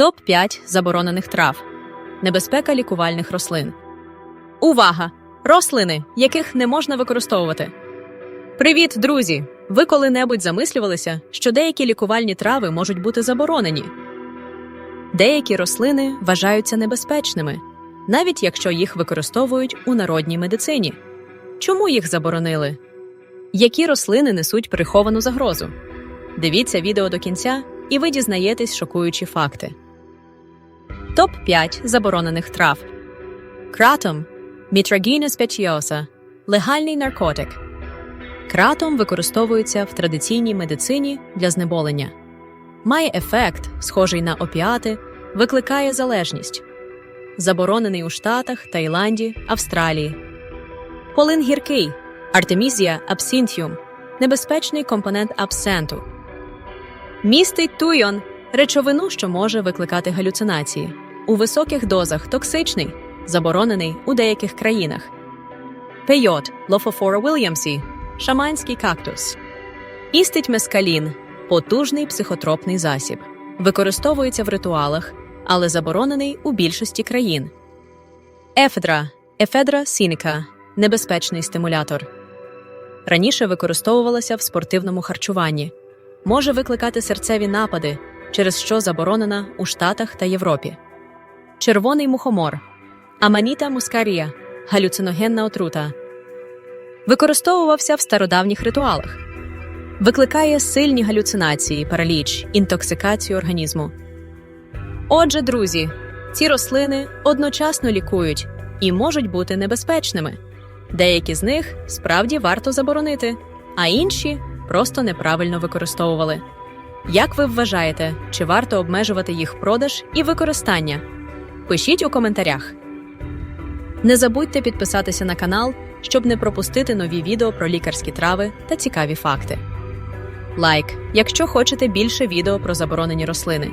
Топ 5 заборонених трав. Небезпека лікувальних рослин. Увага! Рослини, яких не можна використовувати. Привіт, друзі! Ви коли-небудь замислювалися, що деякі лікувальні трави можуть бути заборонені. Деякі рослини вважаються небезпечними, навіть якщо їх використовують у народній медицині. Чому їх заборонили? Які рослини несуть приховану загрозу? Дивіться відео до кінця, і ви дізнаєтесь шокуючі факти. Топ 5 заборонених трав. Кратом Мітрагіна спечіоса легальний наркотик. Кратом використовується в традиційній медицині для знеболення. Має ефект, схожий на опіати, викликає залежність. Заборонений у Штатах, Таїланді, Австралії. Полин гіркий Артемізія абсинтіум небезпечний компонент абсенту. Містить туйон речовину, що може викликати галюцинації. У високих дозах токсичний, заборонений у деяких країнах. Пейот Лофофора Вільямсі шаманський кактус. Істить мескалін потужний психотропний засіб. Використовується в ритуалах, але заборонений у більшості країн. Ефедра Ефедра сініка небезпечний стимулятор. Раніше використовувалася в спортивному харчуванні. Може викликати серцеві напади, через що заборонена у Штатах та Європі. Червоний мухомор Аманіта мускарія галюциногенна отрута. Використовувався в стародавніх ритуалах. Викликає сильні галюцинації, параліч, інтоксикацію організму. Отже, друзі, ці рослини одночасно лікують і можуть бути небезпечними. Деякі з них справді варто заборонити, а інші просто неправильно використовували. Як ви вважаєте, чи варто обмежувати їх продаж і використання? Пишіть у коментарях. Не забудьте підписатися на канал, щоб не пропустити нові відео про лікарські трави та цікаві факти. Лайк, якщо хочете більше відео про заборонені рослини.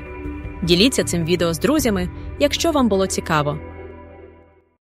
Діліться цим відео з друзями, якщо вам було цікаво.